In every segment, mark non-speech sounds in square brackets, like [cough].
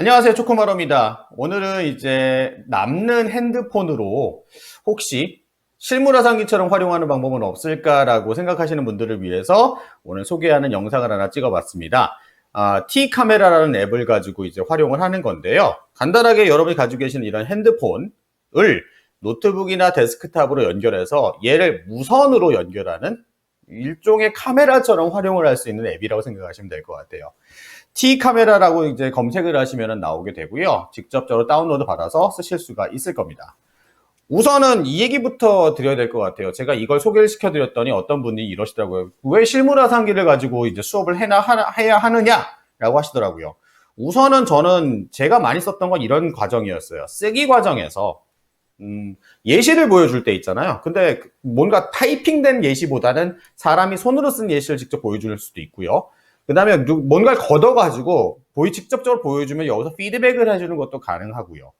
안녕하세요. 초코마로입니다. 오늘은 이제 남는 핸드폰으로 혹시 실물화상기처럼 활용하는 방법은 없을까라고 생각하시는 분들을 위해서 오늘 소개하는 영상을 하나 찍어봤습니다. 아, T 카메라라는 앱을 가지고 이제 활용을 하는 건데요. 간단하게 여러분이 가지고 계시는 이런 핸드폰을 노트북이나 데스크탑으로 연결해서 얘를 무선으로 연결하는 일종의 카메라처럼 활용을 할 수 있는 앱이라고 생각하시면 될 것 같아요. T 카메라라고 이제 검색을 하시면 나오게 되고요. 직접적으로 다운로드 받아서 쓰실 수가 있을 겁니다. 우선은 이 얘기부터 드려야 될 것 같아요. 제가 이걸 소개를 시켜드렸더니 어떤 분이 이러시더라고요. 왜 실물화상기를 가지고 이제 수업을 해나, 해야 하느냐라고 하시더라고요. 우선은 저는 제가 많이 썼던 건 이런 과정이었어요. 쓰기 과정에서 음, 예시를 보여줄 때 있잖아요. 근데 뭔가 타이핑된 예시보다는 사람이 손으로 쓴 예시를 직접 보여줄 수도 있고요. 그 다음에 뭔가를 걷어가지고 보이 직접적으로 보여주면 여기서 피드백을 해주는 것도 가능하고요.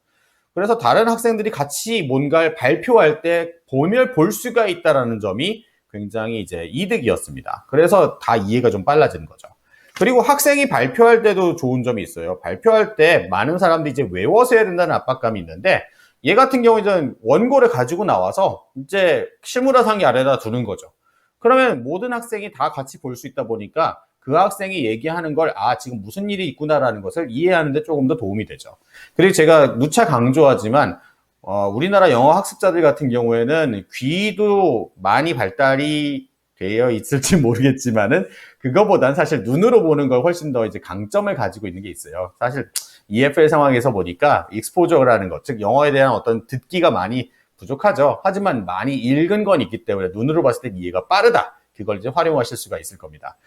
그래서 다른 학생들이 같이 뭔가를 발표할 때 보면 볼 수가 있다라는 점이 굉장히 이제 이득이었습니다. 그래서 다 이해가 좀 빨라지는 거죠. 그리고 학생이 발표할 때도 좋은 점이 있어요. 발표할 때 많은 사람들이 이제 외워서 해야 된다는 압박감이 있는데 얘 같은 경우에는 원고를 가지고 나와서 이제 실무라상이 아래다 두는 거죠. 그러면 모든 학생이 다 같이 볼 수 있다 보니까 그 학생이 얘기하는 걸, 아, 지금 무슨 일이 있구나라는 것을 이해하는데 조금 더 도움이 되죠. 그리고 제가 누차 강조하지만, 어, 우리나라 영어 학습자들 같은 경우에는 귀도 많이 발달이 되어 있을지 [laughs] 모르겠지만은, 그거보단 사실 눈으로 보는 걸 훨씬 더 이제 강점을 가지고 있는 게 있어요. 사실 EFL 상황에서 보니까 익스포저라는 것, 즉 영어에 대한 어떤 듣기가 많이 부족하죠. 하지만 많이 읽은 건 있기 때문에 눈으로 봤을 때 이해가 빠르다. 그걸 이제 활용하실 수가 있을 겁니다.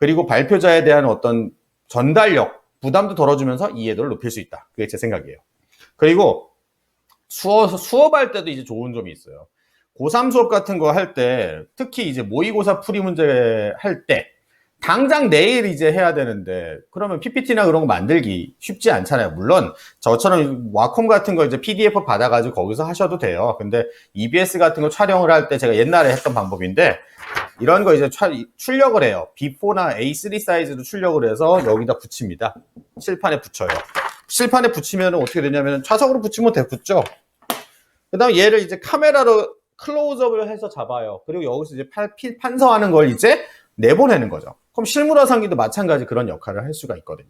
그리고 발표자에 대한 어떤 전달력, 부담도 덜어주면서 이해도를 높일 수 있다. 그게 제 생각이에요. 그리고 수업, 수업할 때도 이제 좋은 점이 있어요. 고3 수업 같은 거 할 때, 특히 이제 모의고사 풀이 문제 할 때, 당장 내일 이제 해야 되는데, 그러면 PPT나 그런 거 만들기 쉽지 않잖아요. 물론, 저처럼 와콤 같은 거 이제 PDF 받아가지고 거기서 하셔도 돼요. 근데 EBS 같은 거 촬영을 할 때 제가 옛날에 했던 방법인데, 이런 거 이제 출력을 해요. B4나 A3 사이즈도 출력을 해서 여기다 붙입니다. 칠판에 붙여요. 칠판에 붙이면 어떻게 되냐면 좌석으로 붙이면 돼 붙죠. 그 다음 얘를 이제 카메라로 클로즈업을 해서 잡아요. 그리고 여기서 이제 판, 판서하는 걸 이제 내보내는 거죠. 그럼 실물 화상기도 마찬가지 그런 역할을 할 수가 있거든요.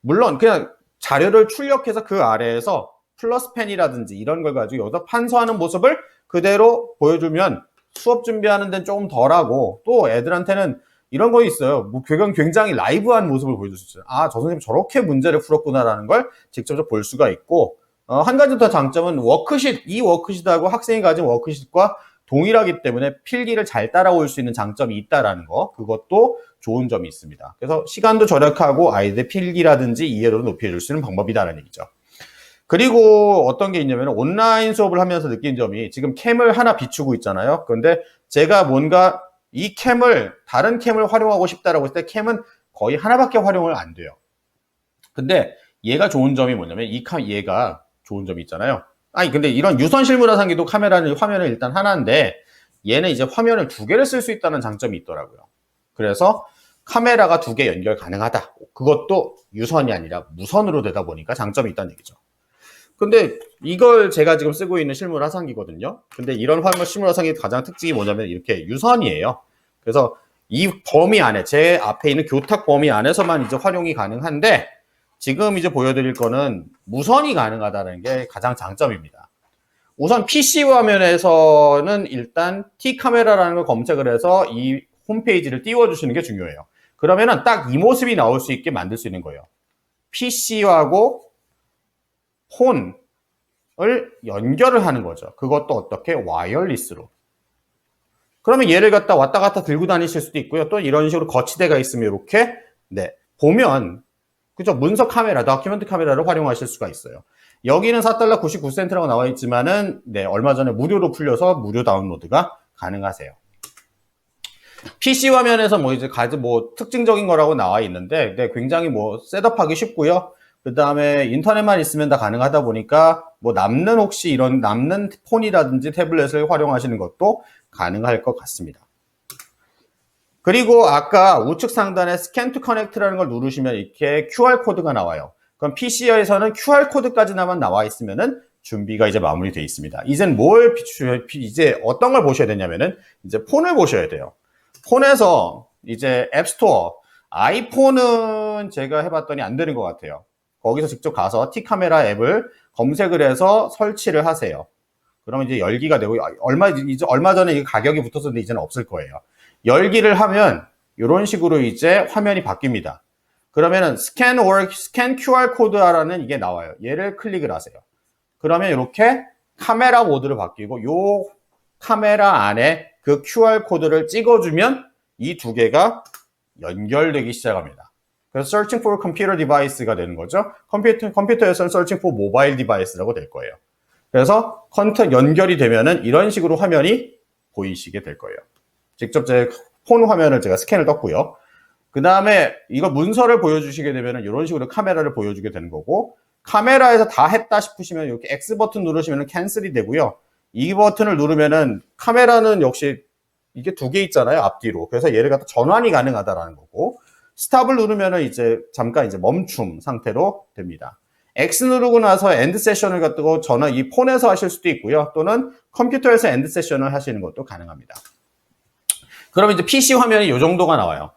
물론 그냥 자료를 출력해서 그 아래에서 플러스 펜이라든지 이런 걸 가지고 여기서 판서하는 모습을 그대로 보여주면 수업 준비하는 데는 조금 덜하고 또 애들한테는 이런 거 있어요. 뭐 굉장히 라이브한 모습을 보여줄 수 있어요. 아, 저 선생님 저렇게 문제를 풀었구나라는 걸 직접 볼 수가 있고 어, 한 가지 더 장점은 워크시 이 워크시트하고 학생이 가진 워크시트과 동일하기 때문에 필기를 잘 따라올 수 있는 장점이 있다라는 거 그것도 좋은 점이 있습니다. 그래서 시간도 절약하고 아이들 필기라든지 이해도를 높여줄 수 있는 방법이다라는 얘기죠. 그리고 어떤 게 있냐면 온라인 수업을 하면서 느낀 점이 지금 캠을 하나 비추고 있잖아요. 그런데 제가 뭔가 이 캠을 다른 캠을 활용하고 싶다라고 했을 때 캠은 거의 하나밖에 활용을 안 돼요. 근데 얘가 좋은 점이 뭐냐면 이 카, 얘가 좋은 점이 있잖아요. 아니 근데 이런 유선 실물화상기도 카메라는 화면은 일단 하나인데 얘는 이제 화면을 두 개를 쓸 수 있다는 장점이 있더라고요. 그래서 카메라가 두 개 연결 가능하다. 그것도 유선이 아니라 무선으로 되다 보니까 장점이 있다는 얘기죠. 근데 이걸 제가 지금 쓰고 있는 실물 화상기거든요. 근데 이런 화물 실물 화상기 가장 특징이 뭐냐면 이렇게 유선이에요. 그래서 이 범위 안에 제 앞에 있는 교탁 범위 안에서만 이제 활용이 가능한데 지금 이제 보여드릴 거는 무선이 가능하다는 게 가장 장점입니다. 우선 PC 화면에서는 일단 T 카메라라는 걸 검색을 해서 이 홈페이지를 띄워주시는 게 중요해요. 그러면은 딱 이 모습이 나올 수 있게 만들 수 있는 거예요. PC하고 폰을 연결을 하는 거죠. 그것도 어떻게? 와이어리스로. 그러면 얘를 갖다 왔다 갔다 들고 다니실 수도 있고요. 또 이런 식으로 거치대가 있으면 이렇게 네 보면 그죠 문서 카메라, 다큐멘트 카메라를 활용하실 수가 있어요. 여기는 4달러 99센트라고 나와 있지만은 네 얼마 전에 무료로 풀려서 무료 다운로드가 가능하세요. PC 화면에서 뭐 이제 가지 뭐 특징적인 거라고 나와 있는데 네, 굉장히 뭐 셋업하기 쉽고요. 그 다음에 인터넷만 있으면 다 가능하다 보니까 뭐 남는 혹시 이런 남는 폰이라든지 태블릿을 활용하시는 것도 가능할 것 같습니다. 그리고 아까 우측 상단에 스캔 투 커넥트라는 걸 누르시면 이렇게 QR 코드가 나와요. 그럼 PC에서는 QR 코드까지나만 나와 있으면은 준비가 이제 마무리되어 있습니다. 이젠 뭘 이제 어떤 걸 보셔야 되냐면은 이제 폰을 보셔야 돼요. 폰에서 이제 앱스토어, 아이폰은 제가 해봤더니 안 되는 것 같아요. 거기서 직접 가서 T카메라 앱을 검색을 해서 설치를 하세요. 그러면 이제 열기가 되고 얼마 이제 얼마 전에 이 가격이 붙었었는데 이제는 없을 거예요. 열기를 하면 이런 식으로 이제 화면이 바뀝니다. 그러면은 스캔 or 스캔 QR 코드라는 이게 나와요. 얘를 클릭을 하세요. 그러면 이렇게 카메라 모드로 바뀌고 요 카메라 안에 그 QR 코드를 찍어주면 이 두 개가 연결되기 시작합니다. 그래서 searching for computer device가 되는 거죠. 컴퓨터, 컴퓨터에서는 searching for mobile device라고 될 거예요. 그래서 컨텐 연결이 되면은 이런 식으로 화면이 보이시게 될 거예요. 직접 제 폰 화면을 제가 스캔을 떴고요. 그 다음에 이거 문서를 보여주시게 되면은 이런 식으로 카메라를 보여주게 되는 거고 카메라에서 다 했다 싶으시면 이렇게 X 버튼 누르시면 캔슬이 되고요. 이 버튼을 누르면은 카메라는 역시 이게 두 개 있잖아요 앞뒤로 그래서 얘를 갖다 전환이 가능하다라는 거고 스탑을 누르면은 이제 잠깐 이제 멈춤 상태로 됩니다. X 누르고 나서 엔드 세션을 갖고 전화 이 폰에서 하실 수도 있고요. 또는 컴퓨터에서 엔드 세션을 하시는 것도 가능합니다. 그러면 이제 PC 화면이 이 정도가 나와요.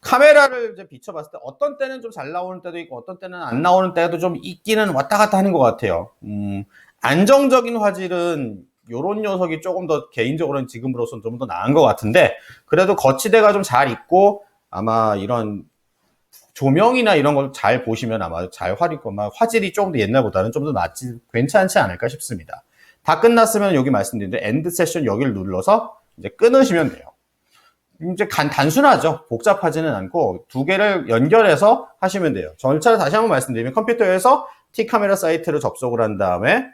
카메라를 이제 비춰봤을 때 어떤 때는 좀 잘 나오는 때도 있고 어떤 때는 안 나오는 때도 좀 있기는 왔다 갔다 하는 것 같아요. 음, 안정적인 화질은 이런 녀석이 조금 더 개인적으로는 지금으로서는 좀더 나은 것 같은데 그래도 거치대가 좀 잘 있고 아마 이런 조명이나 이런 걸 잘 보시면 아마 잘 화리거나 화질이 조금 더 옛날보다는 좀 더 낫지 괜찮지 않을까 싶습니다. 다 끝났으면 여기 말씀드린 대로 엔드 세션 여기를 눌러서 이제 끊으시면 돼요. 이제 간, 단순하죠. 복잡하지는 않고 두 개를 연결해서 하시면 돼요. 절차를 다시 한번 말씀드리면 컴퓨터에서 T카메라 사이트를 접속을 한 다음에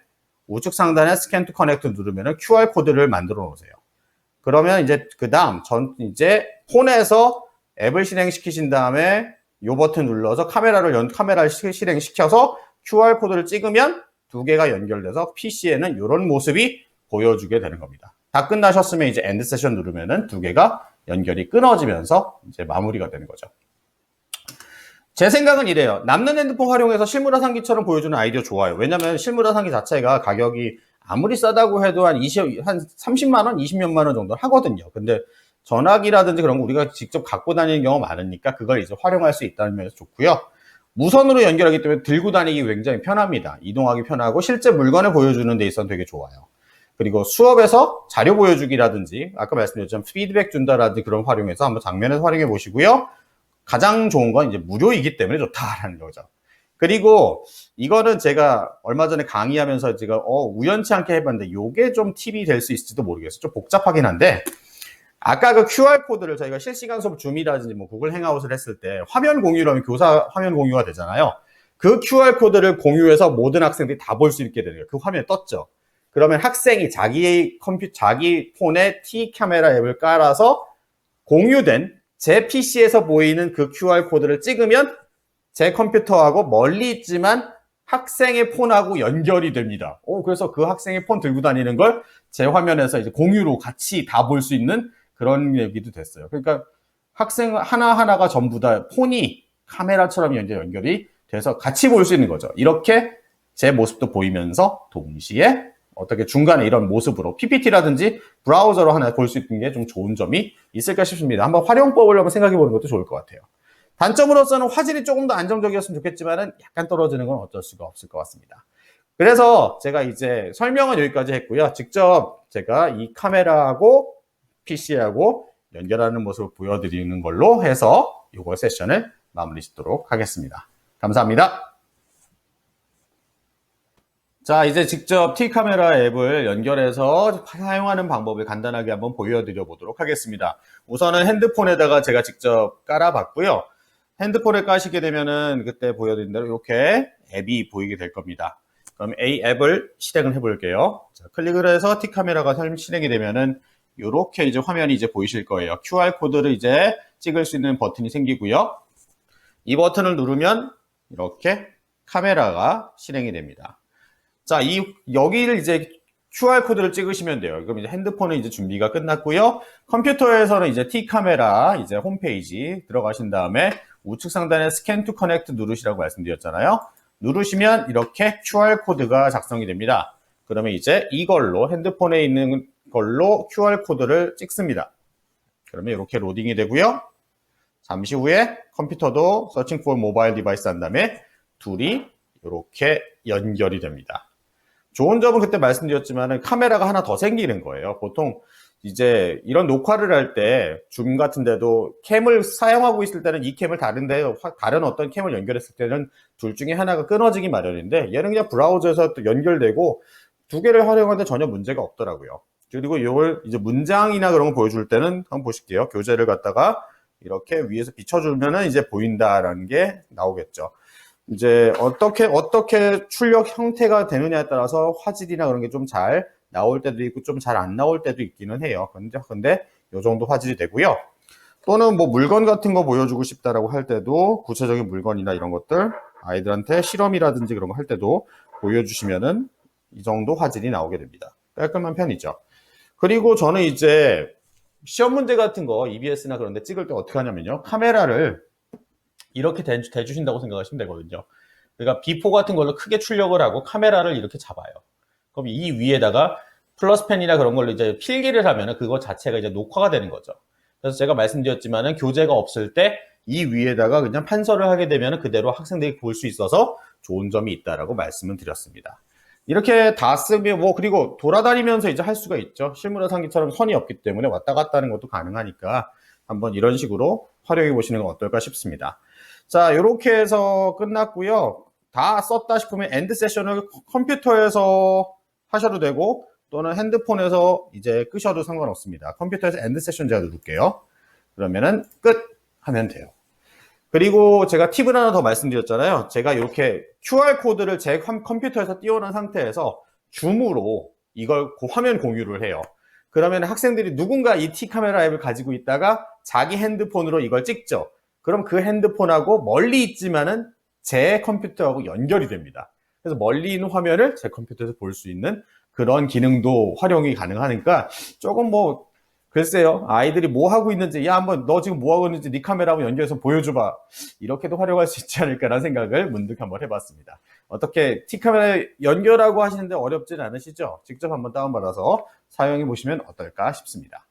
우측 상단에 스캔 투 커넥트 누르면 QR 코드를 만들어 놓으세요. 그러면 이제 그 다음 전 이제 폰에서 앱을 실행시키신 다음에 이 버튼 눌러서 카메라를 연 카메라를 실행시켜서 QR 코드를 찍으면 두 개가 연결돼서 PC에는 이런 모습이 보여주게 되는 겁니다. 다 끝나셨으면 이제 엔드 세션 누르면은 두 개가 연결이 끊어지면서 이제 마무리가 되는 거죠. 제 생각은 이래요. 남는 핸드폰 활용해서 실물화 상기처럼 보여주는 아이디어 좋아요. 왜냐면 실물화 상기 자체가 가격이 아무리 싸다고 해도 한 20, 한 30만 원, 20몇만 원 정도 하거든요. 근데 전화기라든지 그런 거 우리가 직접 갖고 다니는 경우가 많으니까 그걸 이제 활용할 수 있다는 면에서 좋고요. 무선으로 연결하기 때문에 들고 다니기 굉장히 편합니다. 이동하기 편하고 실제 물건을 보여주는 데 있어서 되게 좋아요. 그리고 수업에서 자료 보여주기라든지 아까 말씀드렸지만 피드백 준다라든지 그런 활용해서 한번 장면에서 활용해 보시고요. 가장 좋은 건 이제 무료이기 때문에 좋다라는 거죠. 그리고 이거는 제가 얼마 전에 강의하면서 제가 어, 우연치 않게 해봤는데 이게 좀 팁이 될 수 있을지도 모르겠어요. 좀 복잡하긴 한데 아까 그 QR 코드를 저희가 실시간 수업 줌이라든지 뭐 구글 행아웃을 했을 때 화면 공유로 하면 교사 화면 공유가 되잖아요. 그 QR 코드를 공유해서 모든 학생들이 다 볼 수 있게 되는 거예요. 그 화면에 떴죠. 그러면 학생이 자기 컴퓨터, 자기 폰에 T 카메라 앱을 깔아서 공유된 제 PC에서 보이는 그 QR 코드를 찍으면 제 컴퓨터하고 멀리 있지만 학생의 폰하고 연결이 됩니다. 오, 그래서 그 학생의 폰 들고 다니는 걸 제 화면에서 이제 공유로 같이 다 볼 수 있는 그런 얘기도 됐어요. 그러니까 학생 하나하나가 전부 다 폰이 카메라처럼 이제 연결이 돼서 같이 볼 수 있는 거죠. 이렇게 제 모습도 보이면서 동시에 어떻게 중간에 이런 모습으로 PPT라든지 브라우저로 하나 볼 수 있는 게 좀 좋은 점이 있을까 싶습니다. 한번 활용법을 한번 생각해 보는 것도 좋을 것 같아요. 단점으로서는 화질이 조금 더 안정적이었으면 좋겠지만은 약간 떨어지는 건 어쩔 수가 없을 것 같습니다. 그래서 제가 이제 설명은 여기까지 했고요. 직접 제가 이 카메라하고 PC하고 연결하는 모습을 보여드리는 걸로 해서 이거 세션을 마무리 짓도록 하겠습니다. 감사합니다. 자, 이제 직접 T카메라 앱을 연결해서 사용하는 방법을 간단하게 한번 보여드려 보도록 하겠습니다. 우선은 핸드폰에다가 제가 직접 깔아봤고요. 핸드폰에 까시게 되면은 그때 보여드린 대로 이렇게 앱이 보이게 될 겁니다. 그럼 A 앱을 실행을 해볼게요. 자, 클릭을 해서 T카메라가 실행이 되면은 이렇게 이제 화면이 이제 보이실 거예요. QR 코드를 이제 찍을 수 있는 버튼이 생기고요. 이 버튼을 누르면 이렇게 카메라가 실행이 됩니다. 자, 이 여기를 이제 QR 코드를 찍으시면 돼요. 그럼 이제 핸드폰은 이제 준비가 끝났고요. 컴퓨터에서는 이제 T 카메라 이제 홈페이지 들어가신 다음에 우측 상단에 스캔 투 커넥트 누르시라고 말씀드렸잖아요. 누르시면 이렇게 QR코드가 작성이 됩니다. 그러면 이제 이걸로 핸드폰에 있는 걸로 QR코드를 찍습니다. 그러면 이렇게 로딩이 되고요. 잠시 후에 컴퓨터도 서칭 for 모바일 디바이스 한 다음에 둘이 이렇게 연결이 됩니다. 좋은 점은 그때 말씀드렸지만 카메라가 하나 더 생기는 거예요. 보통 이제 이런 녹화를 할 때 줌 같은 데도 캠을 사용하고 있을 때는 이 캠을 다른데 화- 다른 어떤 캠을 연결했을 때는 둘 중에 하나가 끊어지기 마련인데 얘는 그냥 브라우저에서 또 연결되고 두 개를 활용하는데 전혀 문제가 없더라고요. 그리고 이걸 이제 문장이나 그런 거 보여줄 때는 한번 보실게요. 교재를 갖다가 이렇게 위에서 비춰주면은 이제 보인다라는 게 나오겠죠. 이제 어떻게 어떻게 출력 형태가 되느냐에 따라서 화질이나 그런 게 좀 잘 나올 때도 있고 좀 잘 안 나올 때도 있기는 해요. 근데 근데 요 정도 화질이 되고요. 또는 뭐 물건 같은 거 보여주고 싶다라고 할 때도 구체적인 물건이나 이런 것들 아이들한테 실험이라든지 그런 거 할 때도 보여주시면은 이 정도 화질이 나오게 됩니다. 깔끔한 편이죠. 그리고 저는 이제 시험 문제 같은 거 EBS나 그런 데 찍을 때 어떻게 하냐면요. 카메라를 이렇게 대, 대주 신다고 생각하시면 되거든요. 그러니까 비포 같은 걸로 크게 출력을 하고 카메라를 이렇게 잡아요. 그럼 이 위에다가 플러스펜이나 그런 걸로 이제 필기를 하면은 그거 자체가 이제 녹화가 되는 거죠. 그래서 제가 말씀드렸지만은 교재가 없을 때 이 위에다가 그냥 판서를 하게 되면 그대로 학생들이 볼 수 있어서 좋은 점이 있다라고 말씀을 드렸습니다. 이렇게 다 쓰면 뭐 그리고 돌아다니면서 이제 할 수가 있죠. 실무라 상기처럼 선이 없기 때문에 왔다 갔다 하는 것도 가능하니까 한번 이런 식으로 활용해 보시는 건 어떨까 싶습니다. 자, 이렇게 해서 끝났고요. 다 썼다 싶으면 엔드 세션을 컴퓨터에서 하셔도 되고 또는 핸드폰에서 이제 끄셔도 상관없습니다. 컴퓨터에서 엔드 세션 제가 누를게요. 그러면은 끝 하면 돼요. 그리고 제가 팁을 하나 더 말씀드렸잖아요. 제가 이렇게 QR코드를 제 컴- 컴퓨터에서 띄워놓은 상태에서 줌으로 이걸 고- 화면 공유를 해요. 그러면 학생들이 누군가 이 T 카메라 앱을 가지고 있다가 자기 핸드폰으로 이걸 찍죠. 그럼 그 핸드폰하고 멀리 있지만은 제 컴퓨터하고 연결이 됩니다. 그래서 멀리 있는 화면을 제 컴퓨터에서 볼 수 있는 그런 기능도 활용이 가능하니까 조금 뭐 글쎄요 아이들이 뭐 하고 있는지 야 한번 너 지금 뭐 하고 있는지 네 카메라 한번 연결해서 보여줘봐 이렇게도 활용할 수 있지 않을까라는 생각을 문득 한번 해봤습니다. 어떻게 T 카메라 연결하고 하시는데 어렵지는 않으시죠? 직접 한번 다운받아서 사용해 보시면 어떨까 싶습니다.